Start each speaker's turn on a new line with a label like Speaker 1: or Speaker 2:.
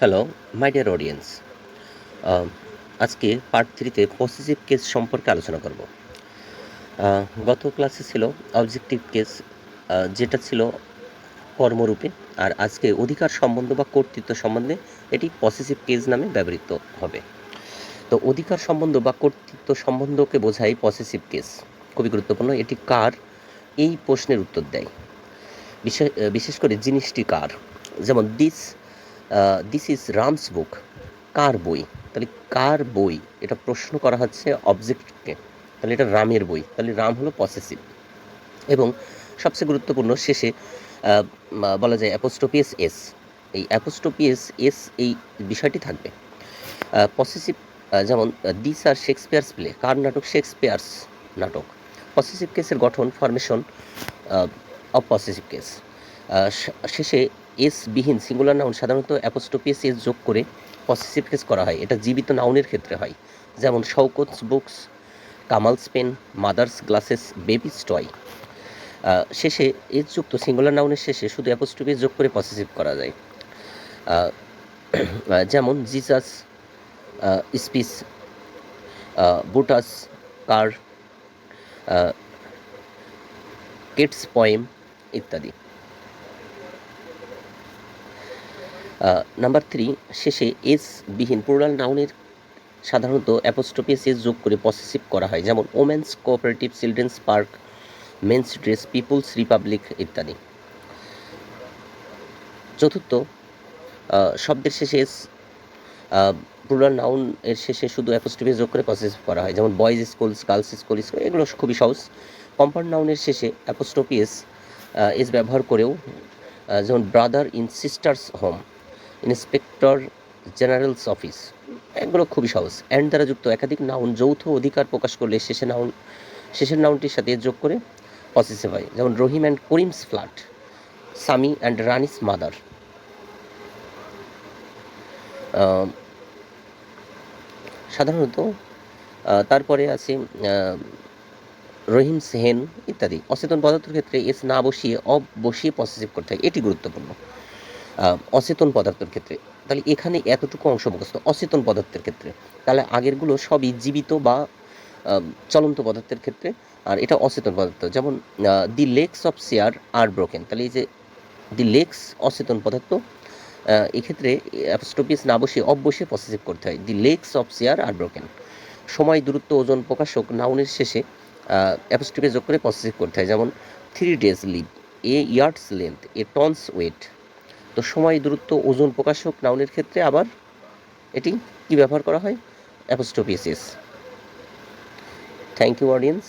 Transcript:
Speaker 1: Hello my dear audience আজকে part থ্রিতে possessive case সম্পর্কে আলোচনা করব। গত ক্লাসে ছিল অবজেক্টিভ কেস যেটা ছিল কর্মরূপে, আর আজকে অধিকার সম্বন্ধ বা কর্তৃত্ব সম্বন্ধে এটি পসেসিভ কেস নামে ব্যবহৃত হবে। তো অধিকার সম্বন্ধ বা কর্তৃত্ব সম্বন্ধকে বোঝায় পসেসিভ কেস খুবই গুরুত্বপূর্ণ, এটি কার? এই প্রশ্নের উত্তর দেয়। বিশেষ বিশেষ করে জিনিসটি কার? যেমন this this is Ram's book কার বই? তাহলে কার বই? এটা প্রশ্ন করা হচ্ছে অবজেক্টকে তাহলে এটা রামের বই। তাহলে রাম হলো পসেসিভ এবং সবচেয়ে গুরুত্বপূর্ণ শেষে বলা যায় অ্যাপোস্টোপিএস এস এই অ্যাপোস্টোপিএস এস এই বিষয়টি থাকবে। পসেসিভ যেমন দিস আর শেক্সপিয়ার্স প্লে কার নাটক? শেক্সপিয়ার্স নাটক। পসেসিভ কেসের গঠন ফরমেশন অফ পসেসিভ কেস শেষে এস বিহীন সিঙ্গুলার নাউন সাধারণত অ্যাপোস্টোপিএস এস যোগ করে পসেসিভ কেস করা হয়। এটা জীবিত নাউনের ক্ষেত্রে হয়। যেমন Shaukat's books, Kamal's pen, mother's glasses baby's toy শেষে এস যুক্ত সিঙ্গুলার নাউনের শেষে শুধু অ্যাপোস্টোপিএস যোগ করে পসেসিভ করা যায়। যেমন Jesus speech boots, car kids poem ইত্যাদি। নাম্বার থ্রি শেষে এস বিহীন প্লুরাল নাউনের সাধারণত অ্যাপোস্ট্রোপিয়াস এস যোগ করে পসেসিভ করা হয়, যেমন women's cooperative children's park men's dress people's republic ইত্যাদি। চতুর্থ শব্দের শেষে এস প্লুরাল নাউন এর শেষে শুধু অ্যাপোস্ট্রোপিয়াস যোগ করে পসেসিভ করা হয়, যেমন boys' schools girls' school school এগুলো খুবই সহজ। কম্পাউন্ড নাউনের শেষে অ্যাপোস্ট্রোপিয়াস এস ব্যবহার করেও যেমন brother in sister's home inspector general's office. এগুলো খুবই সহজ। অ্যান্ড দ্বারা যুক্ত একাধিক নাউন, যৌথ অধিকার প্রকাশ করলে শেষে নাউন, শেষের নাউনটির সাথে যোগ করে পসেসিভ হয়। যেমন Rahim and Karim's flat, Sami and Rani's mother. সাধারণত তারপরে আছে রহিম সেহেন ইত্যাদি। অচেতন পদার্থের ক্ষেত্রে এস না বসিয়ে, অব বসিয়ে পসেসিভ করতে হয়। এটি গুরুত্বপূর্ণ। অচেতন পদার্থের ক্ষেত্রে। তাহলে এখানে এতটুকু অংশ মুখস্থ, অচেতন পদার্থের ক্ষেত্রে। তাহলে আগেরগুলো সবই জীবিত বা চলন্ত পদার্থের ক্ষেত্রে, আর এটা অচেতন পদার্থ। যেমন the legs of chair are broken. তাহলে এই যে দি লেগস অচেতন পদার্থ এক্ষেত্রে অ্যাপস্টোপিস না বসে অব বসে পসেসিভ করতে হয়। The legs of chair are broken. সময়, দূরত্ব, ওজন প্রকাশক নাউনের শেষে অ্যাপস্টোপিস যোগ করে পসেসিভ করতে হয়। যেমন three days leave a yard's length a ton's weight তো সময় দূরত্ব, ওজন প্রকাশক নাউনের ক্ষেত্রে আবার এটি কি ব্যবহার করা হয়? অ্যাপোস্টোপিসিস থ্যাংক ইউ অডিয়েন্স